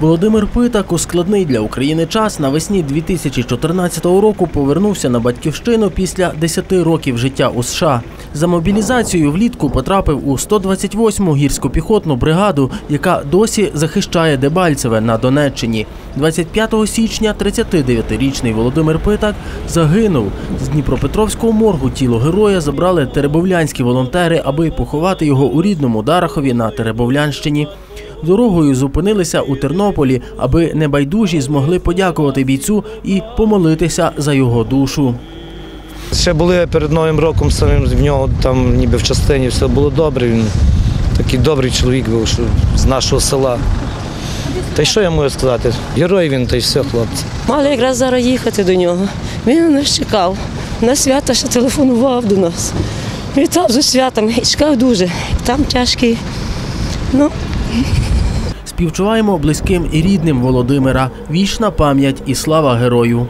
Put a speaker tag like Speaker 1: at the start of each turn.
Speaker 1: Володимир Питак у складний для України час навесні 2014 року повернувся на батьківщину після 10 років життя у США. За мобілізацією влітку потрапив у 128-му гірсько-піхотну бригаду, яка досі захищає Дебальцеве на Донеччині. 25 січня 39-річний Володимир Питак загинув. З Дніпропетровського моргу тіло героя забрали теребовлянські волонтери, аби поховати його у рідному Дарахові на Теребовлянщині. Дорогою зупинилися у Тернополі, аби небайдужі змогли подякувати бійцю і помолитися за його душу.
Speaker 2: Ще були перед Новим роком самим в нього там ніби в частині все було добре. Він такий добрий чоловік був, що з нашого села. Та й що я можу сказати? Герой він, та й все, хлопці.
Speaker 3: Мали якраз зараз їхати до нього. Він нас чекав. На свята ще телефонував до нас. Вітав зі святами і чекав дуже. Там тяжкий. Ну,
Speaker 1: Співчуваємо близьким і рідним Володимира. Вічна пам'ять і слава герою.